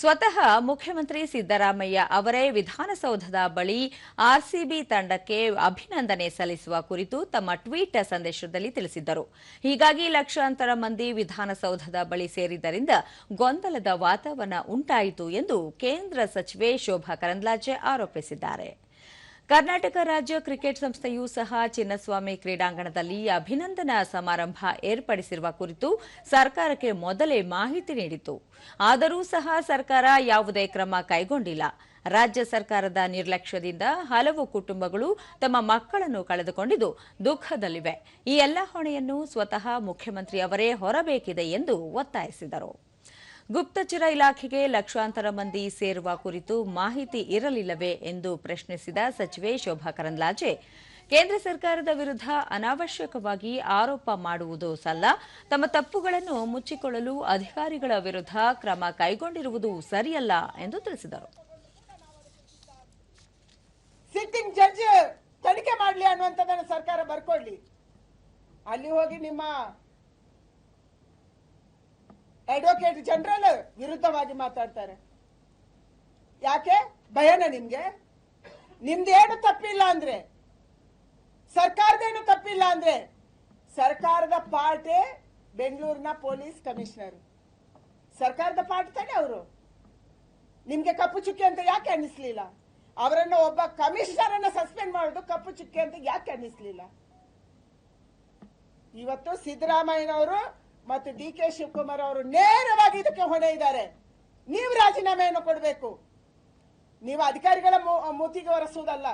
ಸ್ವತಃ ಮುಖ್ಯಮಂತ್ರಿ ಸಿದ್ದರಾಮಯ್ಯ ಅವರೇ ವಿಧಾನಸೌಧದ ಬಳಿ ಆರ್ಸಿಬಿ ತಂಡಕ್ಕೆ ಅಭಿನಂದನೆ ಸಲ್ಲಿಸುವ ಕುರಿತು ತಮ್ಮ ಟ್ವೀಟ್ ಸಂದೇಶದಲ್ಲಿ ತಿಳಿಸಿದ್ದರು. ಹೀಗಾಗಿ ಲಕ್ಷಾಂತರ ಮಂದಿ ವಿಧಾನಸೌಧದ ಬಳಿ ಸೇರಿದ್ದರಿಂದ ಗೊಂದಲದ ವಾತಾವರಣ ಉಂಟಾಯಿತು ಎಂದು ಕೇಂದ್ರ ಸಚಿವೆ ಶೋಭಾ ಕರಂದ್ಲಾಜೆ ಆರೋಪಿಸಿದ್ದಾರೆ. ಕರ್ನಾಟಕ ರಾಜ್ಯ ಕ್ರಿಕೆಟ್ ಸಂಸ್ಥೆಯೂ ಸಹ ಚಿನ್ನಸ್ವಾಮಿ ಕ್ರೀಡಾಂಗಣದಲ್ಲಿ ಅಭಿನಂದನಾ ಸಮಾರಂಭ ಏರ್ಪಡಿಸಿರುವ ಕುರಿತು ಸರ್ಕಾರಕ್ಕೆ ಮೊದಲೇ ಮಾಹಿತಿ ನೀಡಿತು ಆದರೂ ಸಹ ಸರ್ಕಾರ ಯಾವುದೇ ಕ್ರಮ ಕೈಗೊಂಡಿಲ್ಲ. ರಾಜ್ಯ ಸರ್ಕಾರದ ನಿರ್ಲಕ್ಷ್ಯದಿಂದ ಹಲವು ಕುಟುಂಬಗಳು ತಮ್ಮ ಮಕ್ಕಳನ್ನು ಕಳೆದುಕೊಂಡಿದ್ದು ದುಃಖದಲ್ಲಿವೆ. ಈ ಎಲ್ಲ ಹೊಣೆಯನ್ನು ಸ್ವತಃ ಮುಖ್ಯಮಂತ್ರಿ ಅವರೇ ಹೊರಬೇಕಿದೆ ಎಂದು ಒತ್ತಾಯಿಸಿದರು. ಗುಪ್ತಚರ ಇಲಾಖೆಗೆ ಲಕ್ಷಾಂತರ ಮಂದಿ ಸೇರುವ ಕುರಿತು ಮಾಹಿತಿ ಇರಲಿಲ್ಲವೇ ಎಂದು ಪ್ರಶ್ನಿಸಿದ ಸಚಿವೆ ಶೋಭಾ ಕರಂದ್ಲಾಜೆ. ಕೇಂದ್ರ ಸರ್ಕಾರದ ವಿರುದ್ಧ ಅನಾವಶ್ಯಕವಾಗಿ ಆರೋಪ ಮಾಡುವುದು ಸಲ್ಲ. ತಮ್ಮ ತಪ್ಪುಗಳನ್ನು ಮುಚ್ಚಿಕೊಳ್ಳಲು ಅಧಿಕಾರಿಗಳ ವಿರುದ್ಧ ಕ್ರಮ ಕೈಗೊಂಡಿರುವುದು ಸರಿಯಲ್ಲ ಎಂದು ತಿಳಿಸಿದರು. ಸಿಟ್ಟಿಂಗ್ ಜಡ್ಜ್ ತನಿಖೆ ಮಾಡ್ಲಿ ಅನ್ನುವಂಥದ್ದನ್ನು ಸರ್ಕಾರ ಬರ್ಕೊಳ್ಳಿ ಅಲ್ಲಿ ಹೋಗಿ ನಿಮ್ಮ ಅಡ್ವೊಕೇಟ್ ಜನರಲ್ ವಿರುದ್ಧವಾಗಿ ಮಾತಾಡ್ತಾರೆ. ಯಾಕೆ? ಭಯನ ನಿಮ್ಗೆ? ನಿಮ್ದೇನು ತಪ್ಪಿಲ್ಲ ಅಂದ್ರೆ? ಸರ್ಕಾರದೇನು ತಪ್ಪಿಲ್ಲ ಅಂದ್ರೆ? ಸರ್ಕಾರದ ಪಾರ್ಟೇ ಬೆಂಗಳೂರಿನ ಪೊಲೀಸ್ ಕಮಿಷನರ್. ಸರ್ಕಾರದ ಪಾರ್ಟ್ ತಾನೆ ಅವರು? ನಿಮ್ಗೆ ಕಪ್ಪು ಚುಕ್ಕಿ ಅಂತ ಯಾಕೆ ಅನ್ನಿಸ್ಲಿಲ್ಲ? ಅವರನ್ನ ಒಬ್ಬ ಕಮಿಷನರ್ ಅನ್ನ ಸಸ್ಪೆಂಡ್ ಮಾಡೋದು ಕಪ್ಪು ಚುಕ್ಕಿ ಅಂತ ಯಾಕೆ ಅನ್ನಿಸ್ಲಿಲ್ಲ? ಇವತ್ತು ಸಿದ್ದರಾಮಯ್ಯನವರು ಮತ್ತು ಡಿ ಕೆ ಶಿವಕುಮಾರ್ ಅವರು ನೇರವಾಗಿ ಇದಕ್ಕೆ ಹೊಣೆ ಇದ್ದಾರೆ. ನೀವು ರಾಜೀನಾಮೆಯನ್ನು ಕೊಡಬೇಕು. ನೀವು ಅಧಿಕಾರಿಗಳ ಮೂತಿಗೆ ಒರೆಸುವುದಲ್ಲ.